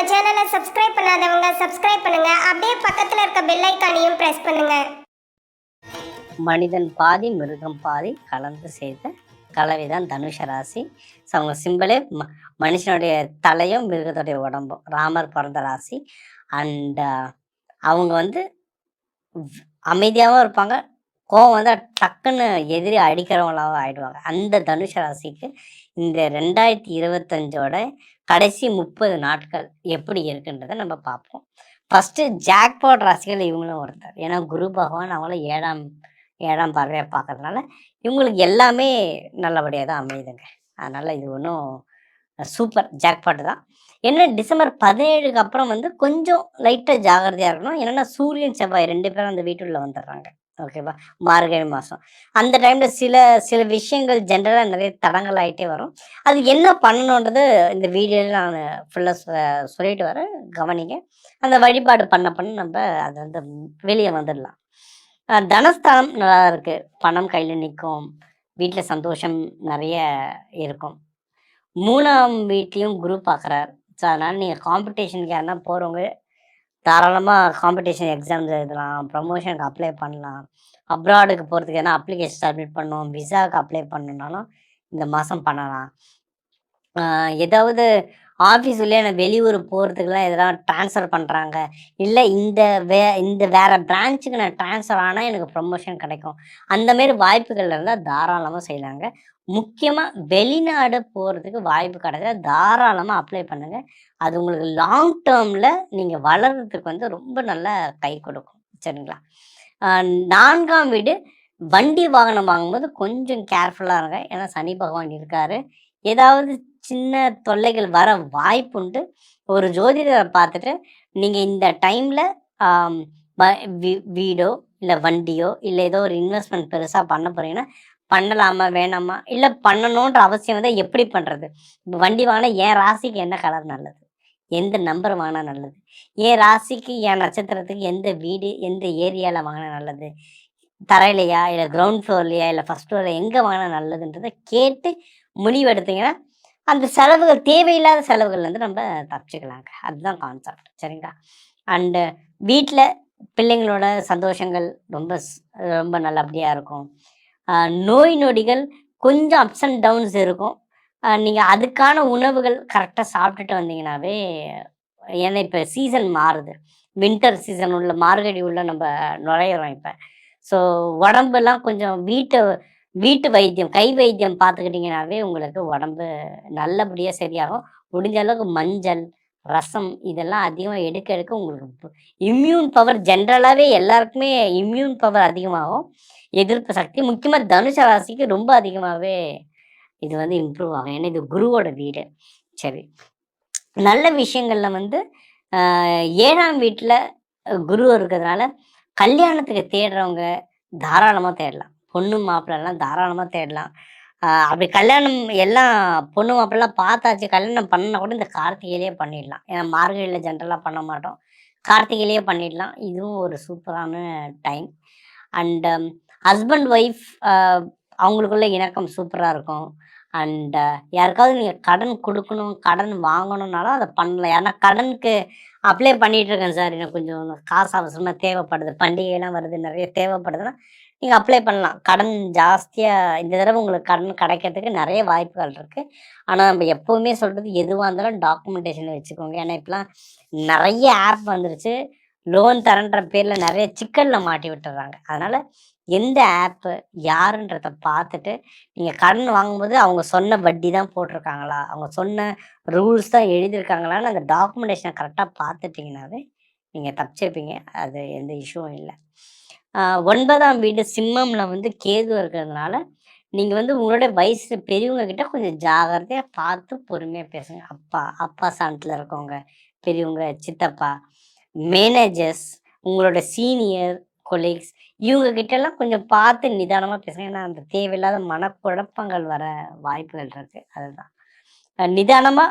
Subscribe பண்ணாதவங்க subscribe பண்ணுங்க. அப்படியே பக்கத்துல இருக்க பெல் ஐக்கானையும் பிரஸ் பண்ணுங்க. மனிதன் பாதி மிருகம் பாதி கலந்து செய்த கலவைதான் தனுஷ ராசி. ஸோ அவங்க சிம்பிளே ம மனுஷனுடைய தலையும் மிருகத்துடைய உடம்பும். ராமர் பிறந்த ராசி. அண்ட் அவங்க வந்து அமைதியாகவும் இருப்பாங்க. கோவம் வந்து டக்குன்னு எதிரி அடிக்கிறவங்களாக ஆயிடுவாங்க. அந்த தனுஷ ராசிக்கு இந்த ரெண்டாயிரத்தி இருபத்தஞ்சோட கடைசி முப்பது நாட்கள் எப்படி இருக்குன்றதை நம்ம பார்ப்போம். ஃபஸ்ட்டு ஜாக்பாட் ராசிகள் இவங்களும் ஒருத்தர். ஏன்னா குரு பகவான் அவங்கள ஏழாம் ஏழாம் பார்வையாக பார்க்கறதுனால இவங்களுக்கு எல்லாமே நல்லபடியாக தான் அமையுதுங்க. அதனால் இது ஒன்றும் சூப்பர் ஜாக்பாட்டு தான். என்ன டிசம்பர் பதினேழுக்கு அப்புறம் வந்து கொஞ்சம் லைட்டாக ஜாகிரதையாக இருக்கணும். என்னென்னா சூரியன் செவ்வாய் ரெண்டு பேரும் அந்த வீட்டுள்ள வந்துடுறாங்க. ஓகேவா மார்கழி மாதம் அந்த டைமில் சில சில விஷயங்கள் ஜென்ரலாக நிறைய தடங்கள் ஆகிட்டே வரும். அது என்ன பண்ணணுன்றது இந்த வீடியோவில் நான் ஃபுல்லாக சொல்லிட்டு வரேன். கவனிங்க. அந்த வழிபாடு பண்ண பண்ண நம்ம அது வந்து வெளியே வந்துடலாம். தனஸ்தானம் நல்லா இருக்குது பணம் கையில் நிற்கும் வீட்டில் சந்தோஷம் நிறைய இருக்கும். மூணாம் வீட்லேயும் குரு பார்க்குறார் ஸோ அதனால் நீங்கள் காம்படிஷனுக்கு யாருன்னா போகிறவங்க தாராளமாக காம்படிஷன் எக்ஸாம்ஸ் எழுதலாம் ப்ரமோஷனுக்கு அப்ளை பண்ணலாம். அப்ராடுக்கு போகிறதுக்கு எதனா அப்ளிகேஷன் சப்மிட் பண்ணணும் விசாவுக்கு அப்ளை பண்ணணுன்னாலும் இந்த மாதம் பண்ணலாம். ஆஹ் ஏதாவது ஆஃபீஸ் உள்ளே வெளியூர் போகிறதுக்குலாம் எதனா ட்ரான்ஸ்ஃபர் பண்ணுறாங்க இல்லை இந்த வே இந்த வேற பிரான்ச்சுக்கு நான் ட்ரான்ஸ்ஃபர் ஆனால் எனக்கு ப்ரமோஷன் கிடைக்கும். அந்த மாதிரி வாய்ப்புகள் இருந்தால் தாராளமாக செய்யலாங்க. முக்கியமாக வெளிநாடு போகிறதுக்கு வாய்ப்பு கிடைச்சா தாராளமாக அப்ளை பண்ணுங்கள் அது உங்களுக்கு லாங் டேர்மில் நீங்கள் வளர்கிறதுக்கு வந்து ரொம்ப நல்லா கை கொடுக்கும். சரிங்களா? நான்காம் வீடு வண்டி வாகனம் வாங்கும்போது கொஞ்சம் கேர்ஃபுல்லாக இருங்க. ஏன்னா சனி பகவான் இருக்காரு. ஏதாவது சின்ன தொல்லைகள் வர வாய்ப்புண்டு ஒரு ஜோதிடரை பார்த்துட்டு நீங்கள் இந்த டைமில் வீடோ இல்லை வண்டியோ இல்லை ஏதோ ஒரு இன்வெஸ்ட்மெண்ட் பெருசாக பண்ண போறீங்கன்னா பண்ணலாமா வேணாமா? இல்லை பண்ணணுன்ற அவசியம் வந்து எப்படி பண்ணுறது இப்போ வண்டி வாங்கினா என் ராசிக்கு என்ன கலர் நல்லது? எந்த நம்பர் வாங்கினா நல்லது? என் ராசிக்கு என் நட்சத்திரத்துக்கு எந்த வீடு எந்த ஏரியாவில் வாங்கினா நல்லது? தரையிலையா இல்லை கிரவுண்ட் ஃப்ளோர்லையா இல்லை ஃபஸ்ட் ஃப்ளோரில் எங்கே வாங்கினா நல்லதுன்றதை கேட்டு முடிவு எடுத்தீங்கன்னா அந்த செலவுகள் தேவையில்லாத செலவுகள்லேருந்து நம்ம தப்பிச்சுக்கலாங்க. அதுதான் கான்செப்ட் சரிங்களா? அண்டு வீட்டில் பிள்ளைங்களோட சந்தோஷங்கள் ரொம்ப ரொம்ப நல்லபடியாக இருக்கும். நோய் நொடிகள் கொஞ்சம் அப்ஸ் அண்ட் டவுன்ஸ் இருக்கும். நீங்கள் அதுக்கான உணவுகள் கரெக்டாக சாப்பிட்டுட்டு வந்தீங்கன்னாவே ஏன்னா இப்போ சீசன் மாறுது. வின்டர் சீசன் உள்ள மார்கழி உள்ள நம்ம நுழையிறோம் இப்போ. ஸோ உடம்பெல்லாம் கொஞ்சம் வீட்டு வீட்டு வைத்தியம் கை வைத்தியம் பார்த்துக்கிட்டிங்கனாவே உங்களுக்கு உடம்பு நல்லபடியாக சரியாகும். முடிஞ்ச அளவுக்கு மஞ்சள் ரசம் இதெல்லாம் அதிகமாக எடுக்க எடுக்க உங்களுக்கு இம்யூன் பவர் ஜென்ரலாகவே எல்லாருக்குமே இம்யூன் பவர் அதிகமாகும். எதிர்ப்பு சக்தி முக்கியமாக தனுஷ ராசிக்கு ரொம்ப அதிகமாகவே இது வந்து இம்ப்ரூவ் ஆகும். ஏன்னா இது குருவோட வீடு. சரி. நல்ல விஷயங்கள்ல வந்து ஏழாம் வீட்டில் குரு இருக்கிறதுனால கல்யாணத்துக்கு தேடுறவங்க தாராளமாக தேடலாம். பொண்ணு மாப்பிள்ளலாம் தாராளமாக தேடலாம். அப்படி கல்யாணம் எல்லாம் பொண்ணு மாப்பிள்ளலாம் பார்த்தாச்சு கல்யாணம் பண்ணால் கூட இந்த கார்த்திகையிலேயே பண்ணிடலாம். ஏன்னா மார்கழியில் ஜென்ரலாக பண்ண மாட்டோம். கார்த்திகையிலேயே பண்ணிடலாம். இதுவும் ஒரு சூப்பரான டைம் அண்ட் ஹஸ்பண்ட் ஒய்ஃப் அவங்களுக்குள்ள இணக்கம் சூப்பராக இருக்கும். அண்ட் யாருக்காவது நீங்கள் கடன் கொடுக்கணும் கடன் வாங்கணும்னாலும் அதை பண்ணலாம். ஏன்னா கடனுக்கு அப்ளை பண்ணிகிட்ருக்கேன் இருக்கேன் சார். எனக்கு கொஞ்சம் காசு அவசரமாக தேவைப்படுது. பண்டிகைலாம் வருது நிறைய தேவைப்படுதுன்னா நீங்கள் அப்ளை பண்ணலாம். கடன் ஜாஸ்தியாக இந்த தடவை உங்களுக்கு கடன் கிடைக்கிறதுக்கு நிறைய வாய்ப்புகள் இருக்குது ஆனால் நம்ம எப்போவுமே சொல்கிறது எதுவாக இருந்தாலும் டாக்குமெண்டேஷன் வச்சுக்கோங்க. ஏன்னா இப்போலாம் நிறைய ஆப் வந்துருச்சு. லோன் தரன்ற பேரில் நிறைய சிக்கலில் மாட்டி விட்டுறாங்க. அதனால் எந்த ஆப்பு யாருன்றத பார்த்துட்டு நீங்கள் கடன் வாங்கும்போது அவங்க சொன்ன வட்டி தான் போட்டிருக்காங்களா? அவங்க சொன்ன ரூல்ஸ் தான் எழுதியிருக்காங்களான்னு அந்த டாக்குமெண்டேஷனை கரெக்டாக பார்த்துட்டிங்கனாவே நீங்கள் தப்பிச்சிருப்பீங்க. அது எந்த இஷ்யூவும் இல்லை. ஒன்பதாம் வீடு சிம்மமில் வந்து கேது இருக்கிறதுனால நீங்கள் வந்து உங்களோட வயசு பெரியவங்க கிட்ட கொஞ்சம் ஜாகிரதையாக பார்த்து பொறுமையாக பேசுங்க. அப்பா அப்பா சாணத்தில் இருக்கவங்க பெரியவங்க சித்தப்பா மேனேஜர்ஸ் உங்களோட சீனியர் கொலீக்ஸ் இவங்க கிட்டலாம் கொஞ்சம் பார்த்து நிதானமாக பேசுங்க. ஏன்னா அந்த தேவையில்லாத மனக்குழப்பங்கள் வர வாய்ப்புகள் இருக்குது அதுதான். நிதானமாக நிதானமா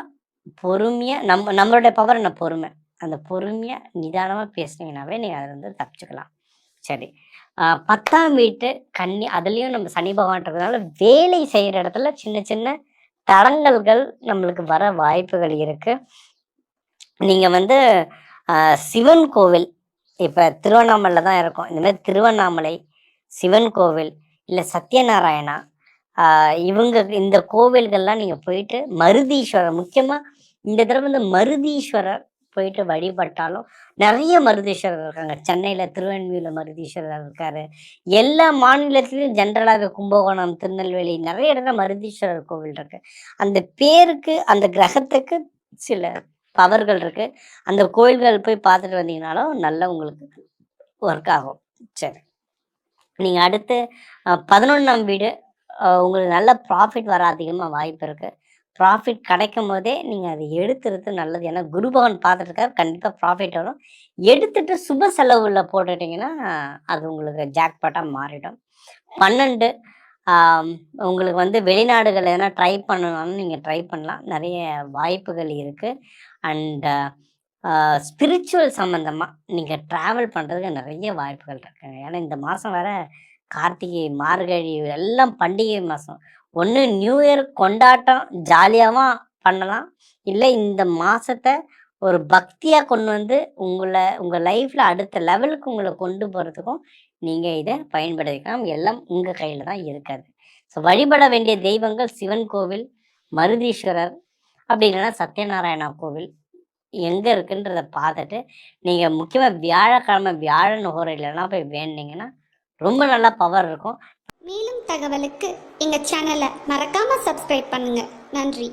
பொறுமையா நம்ம நம்மளுடைய பவர் என்ன? பொறுமை. அந்த பொறுமையாக நிதானமா பேசுனீங்கன்னாவே நீங்கள் அதுல வந்து தப்பிச்சுக்கலாம். சரி. ஆஹ் பத்தாம் வீட்டு கன்னி அதுலேயும் நம்ம சனி பகவான் இருக்கிறதுனால வேலை செய்யற இடத்துல சின்ன சின்ன தடங்கல்கள் நம்மளுக்கு வர வாய்ப்புகள் இருக்கு. நீங்கள் வந்து சிவன் கோவில். இப்போ திருவண்ணாமலையில் தான் இருக்கோம். இந்த மாதிரி திருவண்ணாமலை சிவன் கோவில் இல்லை சத்யநாராயணா இவங்க இந்த கோவில்கள்லாம் நீங்கள் போயிட்டு மருதீஸ்வரர் முக்கியமாக இந்த தடவை வந்து மருதீஸ்வரர் போயிட்டு வழிபட்டாலும் நிறைய மருதீஸ்வரர் இருக்காங்க. சென்னையில் திருவண்ணூரில் மருதீஸ்வரர் இருக்காரு. எல்லா மாநிலத்திலையும் ஜென்ரலாக கும்பகோணம் திருநெல்வேலி நிறைய இடத்துல மருதீஸ்வரர் கோவில் இருக்கு. அந்த பேருக்கு அந்த கிரகத்துக்கு சில பவர்கள் இருக்கு. அந்த கோயில்கள் போய் பார்த்துட்டு வந்தீங்கனாலும் நல்லா உங்களுக்கு ஒர்க் ஆகும். சரி. நீங்கள் அடுத்து பதினொன்றாம் வீடு. உங்களுக்கு நல்ல ப்ராஃபிட் வர அதிகமாக வாய்ப்பு இருக்குது ப்ராஃபிட் கிடைக்கும் போதே நீங்கள் அதை எடுத்துறது நல்லது. ஏன்னா குரு பகவான் கண்டிப்பாக ப்ராஃபிட் வரும். எடுத்துட்டு சுப செலவுல போட்டுட்டிங்கன்னா அது உங்களுக்கு ஜாக்பாட்டாக மாறிடும். பன்னெண்டு உங்களுக்கு வந்து வெளிநாடுகள் எதனா ட்ரை பண்ணணும்னு நீங்கள் ட்ரை பண்ணலாம். நிறைய வாய்ப்புகள் இருக்குது அண்ட் ஸ்பிரிச்சுவல் சம்மந்தமாக நீங்கள் ட்ராவல் பண்ணுறதுக்கு நிறைய வாய்ப்புகள் இருக்குங்க. ஏன்னா இந்த மாதம் வேறு கார்த்திகை மார்கழி எல்லாம் பண்டிகை மாதம் ஒன்று நியூ இயர் கொண்டாட்டம் ஜாலியாகவும் பண்ணலாம். இல்லை இந்த மாதத்தை ஒரு பக்தியாக கொண்டு வந்து உங்களை உங்கள் லைஃப்பில் அடுத்த லெவலுக்கு உங்களை கொண்டு போகிறதுக்கும் நீங்கள் இதை பயன்படுத்திக்கலாம். எல்லாம் உங்கள் கையில் தான் இருக்காது ஸோ வழிபட வேண்டிய தெய்வங்கள் சிவன் கோவில் மருதீஸ்வரர் அப்படி இல்லைன்னா சத்யநாராயணா கோவில். எங்கே இருக்குன்றத பார்த்துட்டு நீங்கள் முக்கியமாக வியாழக்கிழமை வியாழன் ஹோரையிலலாம் போய் வேண்டிங்கன்னா ரொம்ப நல்லா பவர் இருக்கும். மேலும் தகவலுக்கு எங்கள் சேனலை மறக்காமல் சப்ஸ்கிரைப் பண்ணுங்கள் நன்றி.